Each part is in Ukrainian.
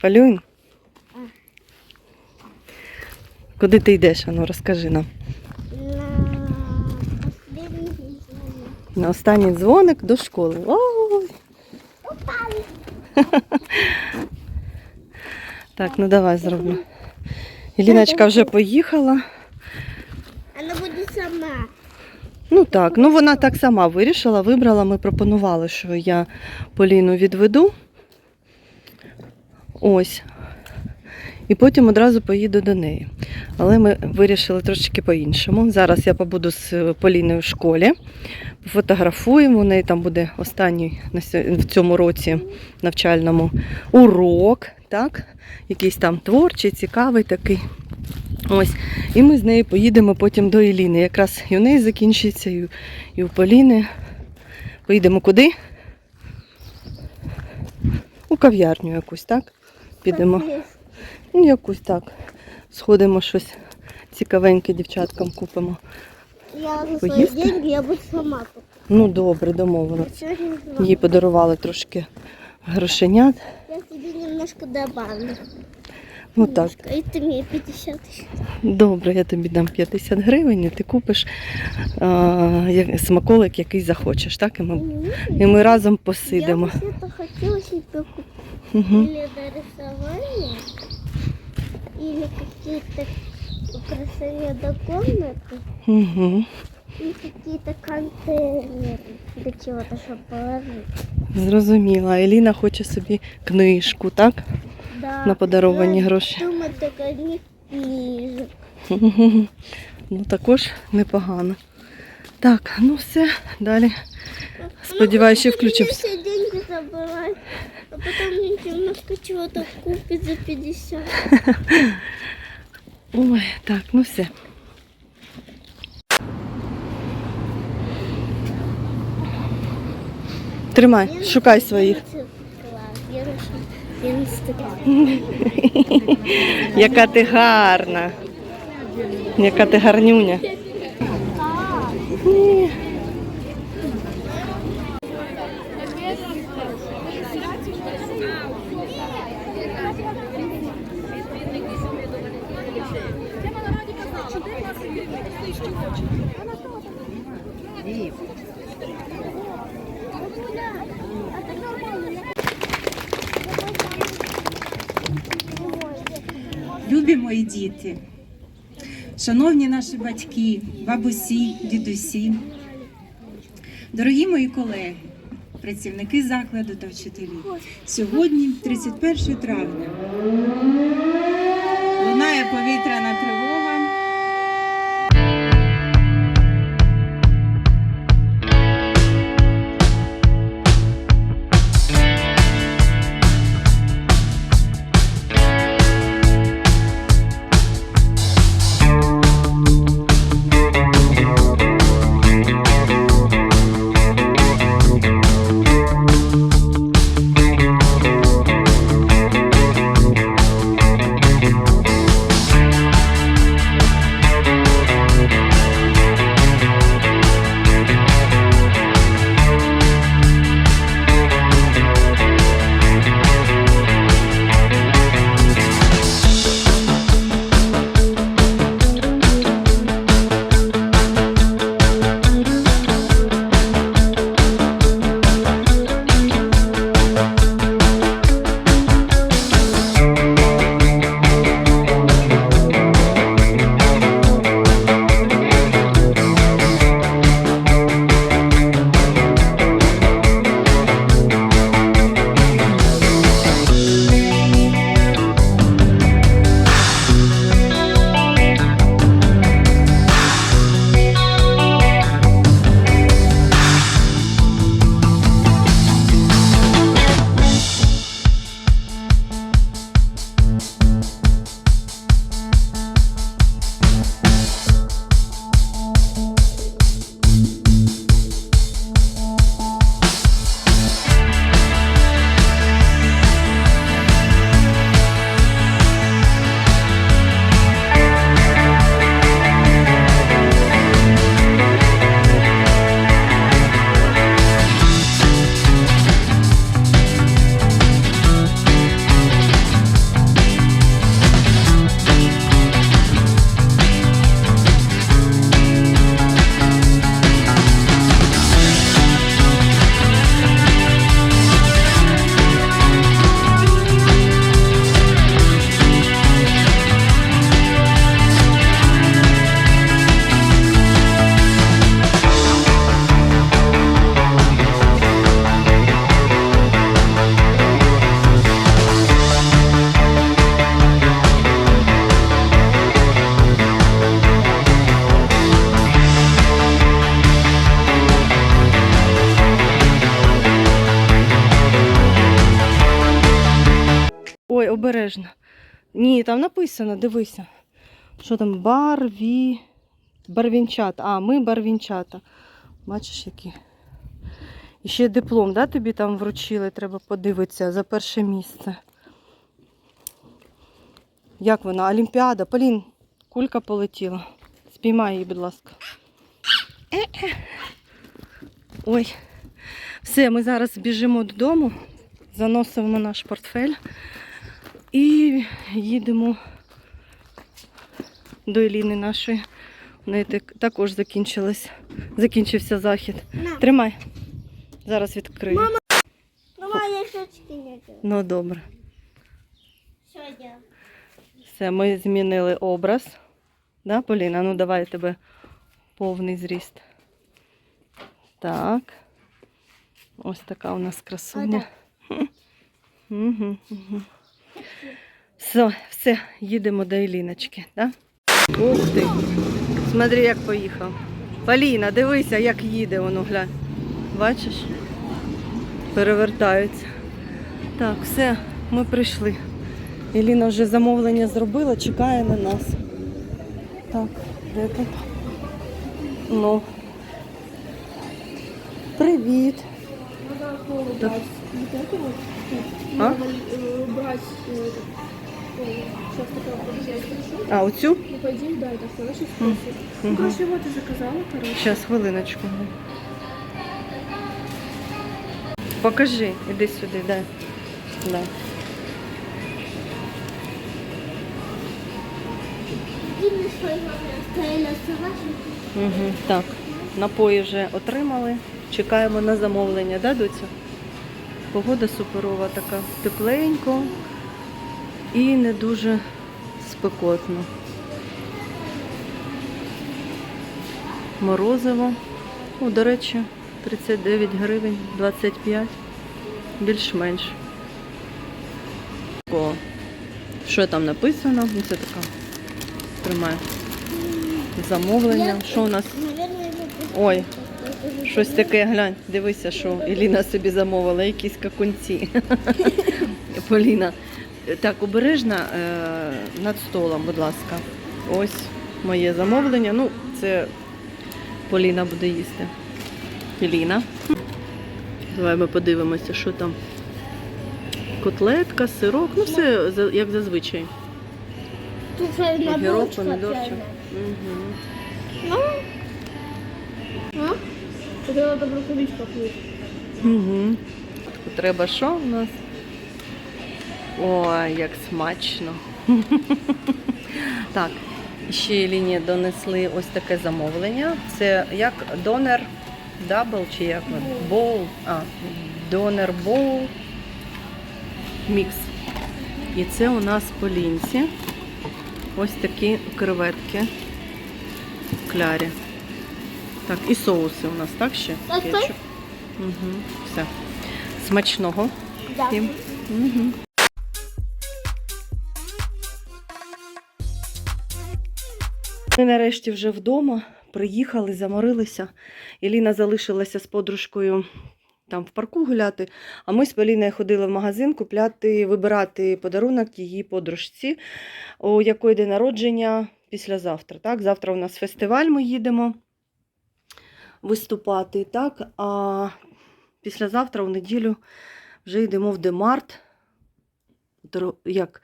туди. Куди ти йдеш? Ану, розкажи нам. На останній дзвоник до школи. Ой! Так, ну давай зроблю. Іліночка вже поїхала. Вона буде сама. Ну так, ну вона так сама вирішила, вибрала. Ми пропонували, що я Поліну відведу. Ось. І потім одразу поїду до неї. Але ми вирішили трошечки по-іншому. Зараз я побуду з Поліною в школі, пофотографуємо. У неї там буде останній в цьому році навчальному урок, так? Якийсь там творчий, цікавий такий. Ось. І ми з нею поїдемо потім до Еліни. Якраз і у неї закінчиться, і у Поліни. Поїдемо куди? У кав'ярню якусь, так? Підемо. Ну, якусь так. Сходимо щось цікавеньке дівчаткам купимо. Я за свої деньги я буду сама тут. Ну, добре, домовились. Їй подарували трошки грошенят. Я тебе немножко добавлю. Ну так, Немножко. И ты мне 50 тысяч. добре, я тобі дам 50 гривень, і ти купиш а, як- смаколик, який захочеш, так? І ми, і ми разом посидимо. Я себе купить Угу. или дорисование, или какие-то украшения до комнаты, Угу. и какие-то контейнеры для чего-то, чтобы положить. Зрозуміла. Еліна хоче собі книжку, так? Да. На подаровані Я гроші. Думаю, только не книжек. Ну також непогано. Так, ну все, далі. Сподіваюсь, ще включимося. Все деньги забывать, а потом мне немножко чего-то купить за 50. Ой, так, ну все. Тримай, шукай своїх. Яка ти гарна. Яка ти гарнюня. Ні. Любі мої діти, шановні наші батьки, бабусі, дідусі, дорогі мої колеги, працівники закладу та вчителі. Сьогодні, 31 травня, лунає повітряна тривога. Ні, там написано, дивися. Що там? Барві. Барвінчата. А, ми барвінчата. Бачиш, які. І ще диплом, да, тобі там вручили, треба подивитися за перше місце. Як вона? Олімпіада. Полін, кулька полетіла. Спіймай її, будь ласка. Ой. Все, ми зараз біжимо додому, заносимо наш портфель і їдемо до Еліни нашої. У неї також закінчилось, закінчився захід. На. Тримай. Зараз відкрию. Мама, я щочки не. Ну добре. Що я? Все, ми змінили образ. Да, Поліна? Ну давай тебе повний зріст. Так. Ось така у нас красуня. Угу, угу. Все, все, їдемо до Еліночки, да? Ух ти. Смотри, як поїхав. Поліна, дивися, як їде воно, глянь. Бачиш? Перевертаються. Так, все, ми прийшли. Еліна вже замовлення зробила, чекає на нас. Так, де тут? Ну. Привіт. Так. А? брать э, сейчас такая? А, оцю? Ну, по идее, да, это хороший способ. Ну, короче, вот ты заказала, короче. Зараз, хвилиночку. Покажи, іди сюди. Да. Собачку. Угу. Так, напої вже отримали. Чекаємо на замовлення, да, доцю? Погода суперова така. Тепленько і не дуже спекотно. Морозиво. О, до речі, 39 гривень, 25. Більш-менш. О, Що там написано? Ну, Це така. Тримай. Замовлення. Що у нас? Ой, Щось таке, глянь, дивися, що Еліна собі замовила, якісь какунці. Поліна. Так, обережно е, над столом, будь ласка. Ось моє замовлення. Ну, це Поліна буде їсти. Еліна. Давай ми подивимося, що там. Котлетка, сирок, ну все як зазвичай. Тут Огірок, помідорчик. Угу. Ну, плыть. Угу. Треба що у нас? Ой, як смачно. так, ще Еліні донесли ось таке замовлення. Це як донер дабл чи як боул. А, донер боул мікс. І це у нас по лінці. Ось такі креветки в клярі. Так, і соуси у нас, так ще? Кетчуп. Угу. Все. Смачного. дякую. Угу. Ми нарешті вже вдома. Приїхали, заморилися. Еліна залишилася з подружкою там в парку гуляти. А ми з Поліною ходили в магазин купляти, вибирати подарунок її подружці, у якої день народження післязавтра. Так? Завтра у нас фестиваль, ми їдемо виступати. Так? А післязавтра, у неділю, вже йдемо в Демарт, як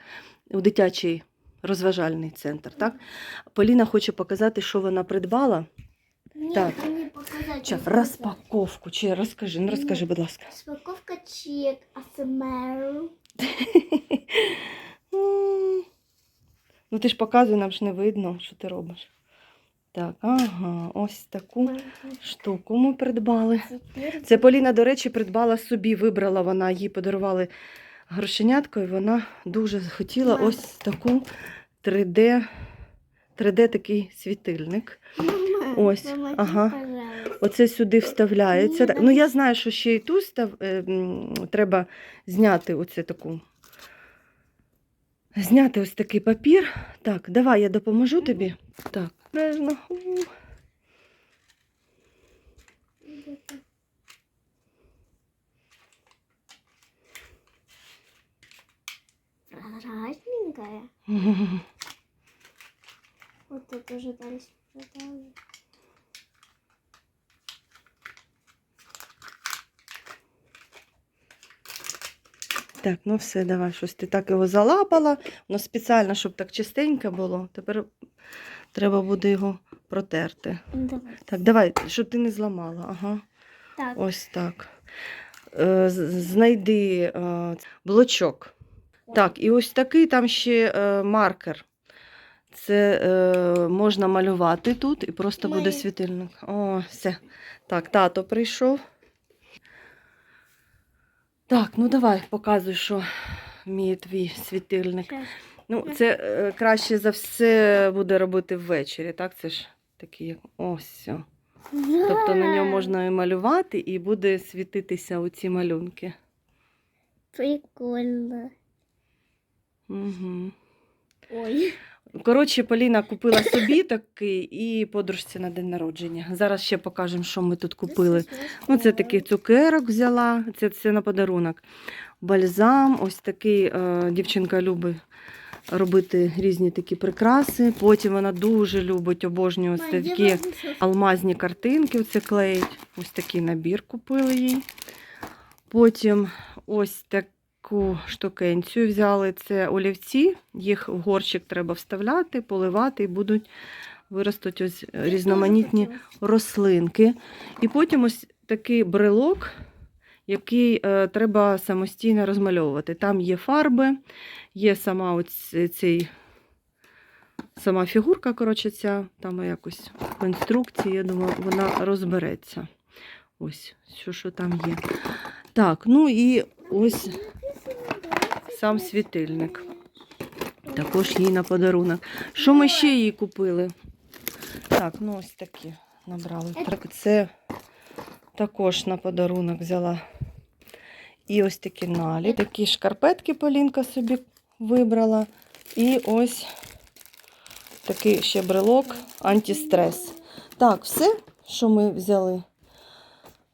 у дитячий розважальний центр. Так? Поліна хоче показати, що вона придбала. Ні, Так. мені показати. Чи розпаковку. Чи розкажи, ну розкажи, будь ласка. Розпаковка чек, АСМР. М. Ну ти ж показуй, нам ж не видно, що ти робиш. Так, ага, ось таку штуку ми придбали. Це Поліна, до речі, придбала собі, вибрала вона, їй подарували грошенятко, і вона дуже хотіла Мам. ось таку 3D, 3D такий світильник. Мама, Ось, мама, ага. Оце сюди вставляється. Ні, Ну, я знаю, що ще і тут став, е, треба зняти оце таку. Зняти ось такий папір. Так, давай я допоможу тобі. Так, обережно. У. маленькая. Вот тут уже дальше продолжим. Так, ну все, давай, щось ти так його залапала. Воно спеціально, щоб так чистенько було. Тепер треба буде його протерти. Ну, Давай. Так, давай, щоб ти не зламала. Ага. Так. Ось так. Е, Знайди е, блочок. Так, і ось такий там ще е, маркер. Це е, можна малювати тут і просто буде світильник. О, все. Так, тато прийшов. Так, ну давай, показуй, що вміє твій світильник. Ну, це е, краще за все буде робити ввечері, так? Це ж такий, як ось. все. Тобто на ньому можна і малювати, і буде світитися оці малюнки. Прикольно. Угу. Ой. Коротше, Поліна купила собі такий і подружці на день народження. Зараз ще покажемо, що ми тут купили. Ну, це такий цукерок взяла, це, це на подарунок. Бальзам, ось такий е, дівчинка любить робити різні такі прикраси. Потім вона дуже любить, обожнює ось такі алмазні картинки. Оце клеїть. Ось такий набір купили їй. Потім ось таку штукенцію взяли. Це олівці. Їх в горщик треба вставляти, поливати і будуть виростуть ось різноманітні рослинки. І потім ось такий брелок, який е, треба самостійно розмальовувати. Там є фарби, є сама ось цей. Сама фігурка, коротше, ця, там якось в інструкції, я думаю, вона розбереться. Ось, що, що там є. Так, ну і ось сам світильник. Також їй на подарунок. Що ми ще їй купили? Так, ну ось такі набрали. Це також на подарунок взяла. І ось такі налі. Такі шкарпетки Полінка собі вибрала. І ось такий ще брелок антистрес. Так, все, що ми взяли.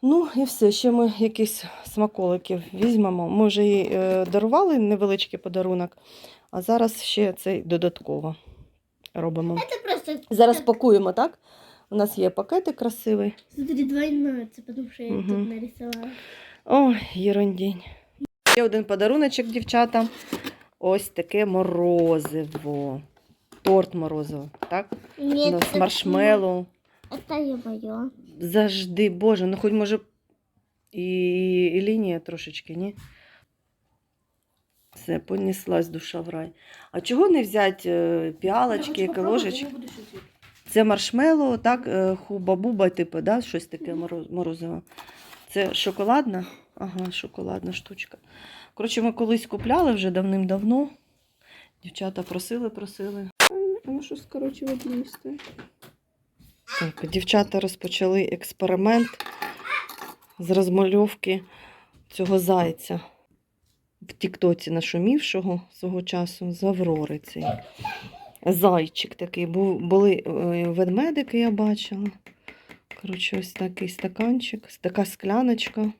Ну і все. Ще ми якісь смаколиків візьмемо. Ми вже їй е, дарували невеличкий подарунок, а зараз ще цей додатково робимо. Это просто... Зараз пакуємо, так? У нас є пакетик красивий. Смотри, двойное, это потому что я Мгм. тут нарисовала. Ой, ерундінь. Ще один подаруночок, дівчата. Ось таке морозиво. Торт морозиво, так? Нет, Ну, з это- маршмеллоу. Это я моё. Завжди, Боже, ну хоч може і, і лінія трошечки, ні? Все, понеслась душа в рай. А чого не взяти піалочки, ложечки? Це маршмеллоу, так, е, хуба-буба, типу, да? щось таке мороз- морозиво. Це шоколадна? Ага, шоколадна штучка. Коротше, ми колись купляли вже давним-давно. Дівчата просили, просили. Воно щось, коротше, водністе. Так, дівчата розпочали експеримент з розмальовки цього зайця в Тіктоці нашумівшого свого часу з Аврори цей. Зайчик такий. Був, були е, ведмедики, я бачила. Коротше, ось такий стаканчик, така скляночка.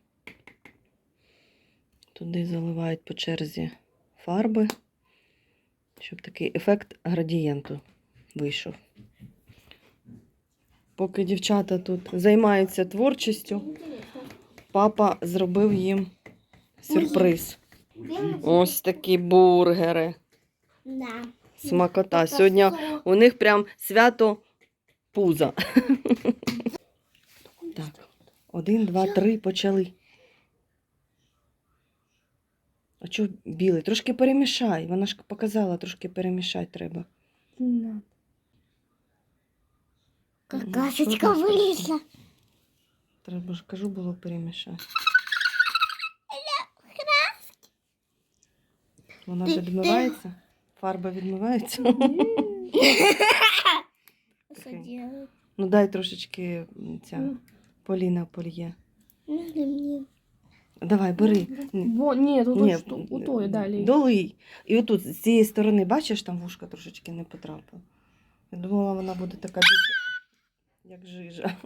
Туди заливають по черзі фарби, щоб такий ефект градієнту вийшов. Поки дівчата тут займаються творчістю, папа зробив їм сюрприз. Ось такі бургери. Да. Смакота. Сьогодні у них прям свято пуза. Так, один, два, три, почали. А чого білий? Трошки перемішай. Вона ж показала, трошки перемішати треба. Какашечка вылезла. Треба ж кажу, було перемішати. Вона Ти- відмивається? Фарба відмивається? Ну дай трошечки ця Поліна польє. Давай, бери. Во, ні, тут Ні, ось у тої далі. Долий. І отут з цієї сторони, бачиш, там вушка трошечки не потрапила. Я думала, вона буде така більше, як жижа.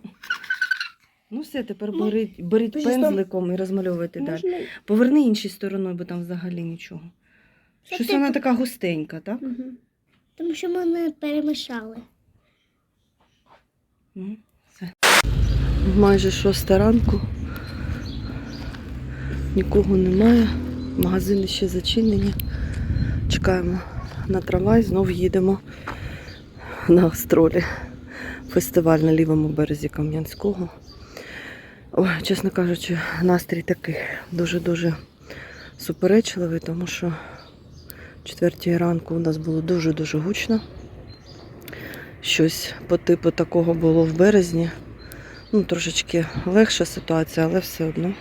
Ну все, тепер Ну, беріть, беріть ти там- пензликом і розмальовуйте далі. Можна Поверни іншою стороною, бо там взагалі нічого. Щось ти вона така густенька, так? Угу. Тому що ми не перемішали. Все. Майже шоста ранку. Нікого немає. Магазини ще зачинені. Чекаємо на трамвай, знов їдемо на гастролі. Фестиваль на лівому березі Кам'янського. Ой, чесно кажучи, настрій такий дуже-дуже суперечливий, тому що в четвертій ранку у нас було дуже-дуже гучно. Щось по типу такого було в березні. Ну, трошечки легша ситуація, але все одно.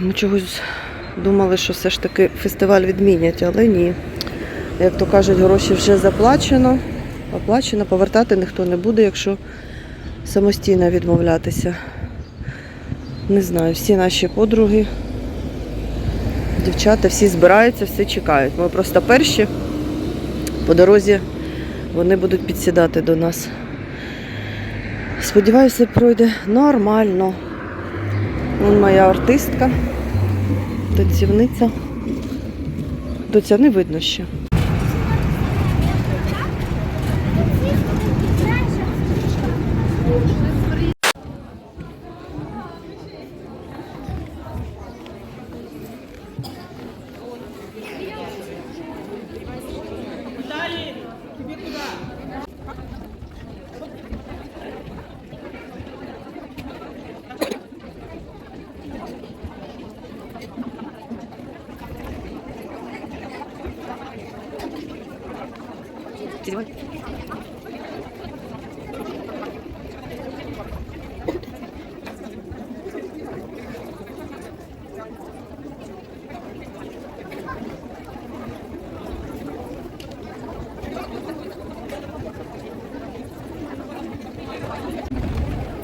Ми чогось думали, що все ж таки фестиваль відмінять, але ні. Як то кажуть, гроші вже заплачено. Оплачено, повертати ніхто не буде, якщо самостійно відмовлятися. Не знаю, всі наші подруги, дівчата, всі збираються, всі чекають. Ми просто перші по дорозі вони будуть підсідати до нас. Сподіваюся, пройде нормально. Вон моя артистка, танцівниця. Доця не видно ще.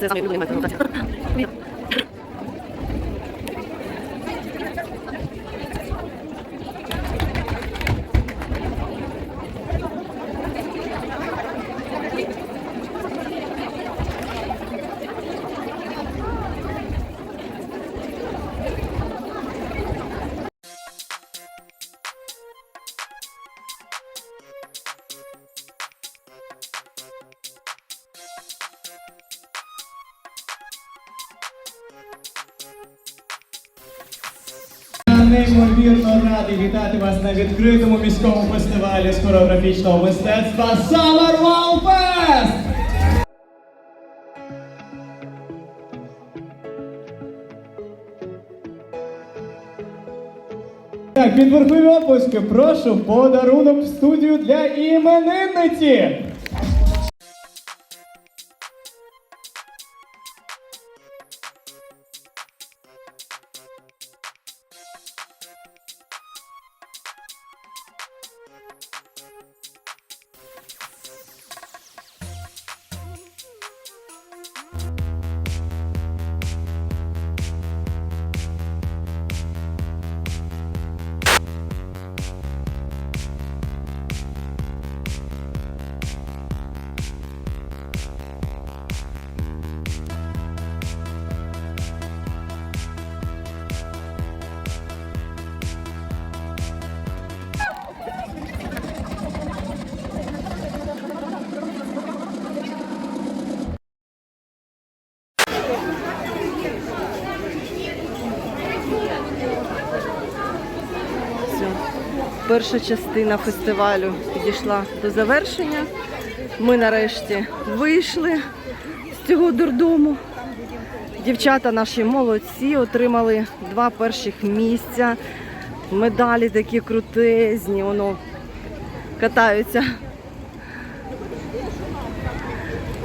Це саме улюблений майстер Я неймовірно радий вітати вас на відкритому міському фестивалі з хореографічного мистецтва Summer Wow Fest! Так, під верхові опуски, прошу подарунок в студію для іменинниці. Перша частина фестивалю підійшла до завершення. Ми нарешті вийшли з цього дурдому. Дівчата наші молодці, отримали два перших місця. Медалі такі крутезні, воно катаються.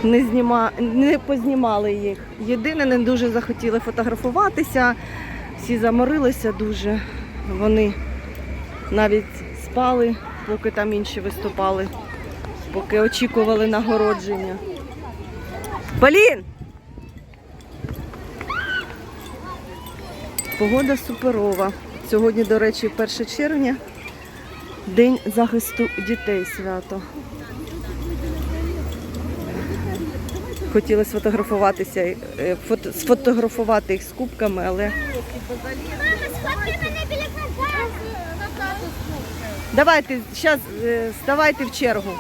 Не, зніма... не познімали їх. Єдине, не дуже захотіли фотографуватися. Всі заморилися дуже. Вони навіть спали, поки там інші виступали, поки очікували нагородження. Полін! Погода суперова. Сьогодні, до речі, 1 червня, День захисту дітей свято. Хотіли сфотографуватися, е, фото- сфотографувати їх з кубками, але Мама, схвати мене біля. Давайте, зараз ставайте в чергу.